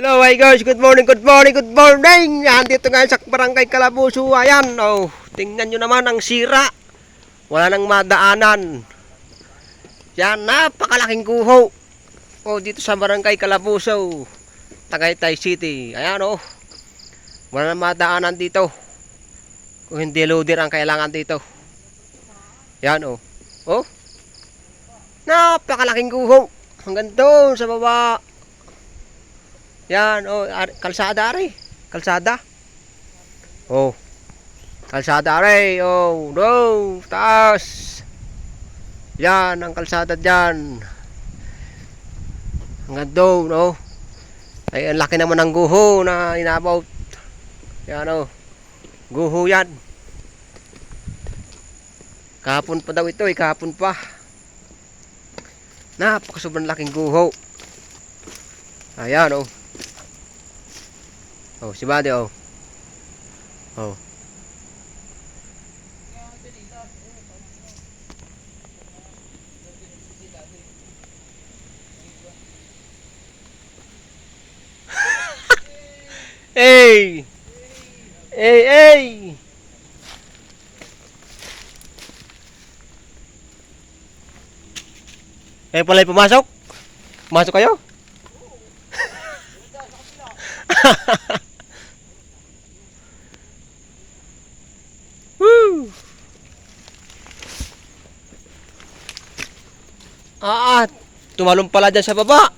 Hello, hi guys. Good morning, good morning, good morning. Yan, dito nga sa barangay Calabuso. Ayan, oh. Tingnan nyo naman ang sira. Wala nang madaanan. Yan, napakalaking guho. Oh, dito sa barangay Calabuso. Tagaytay City. Ayan, oh. Wala nang madaanan dito. Kung hindi loader ang kailangan dito. Yan, oh. Oh. Napakalaking guho. Hanggang doon sa baba. Yan, oh, ar- kalsada ari. Kalsada. Oh. Kalsada ari. Oh, no, taas. Yan, ang kalsada diyan. Hanggang doon, oh. Ay, ang laki naman ng guho na inabaw. Yan, oh. Guho yan. Kahapon pa daw ito, eh. Kahapon pa. Napakasobrang laking guho. Ayan, oh. Oh, si Buddy, oh. Oh. hey! Hey, hey! Eh, pala pumasok? Pumasok kayo? Woo! Ah, tumalon pala dyan sa baba.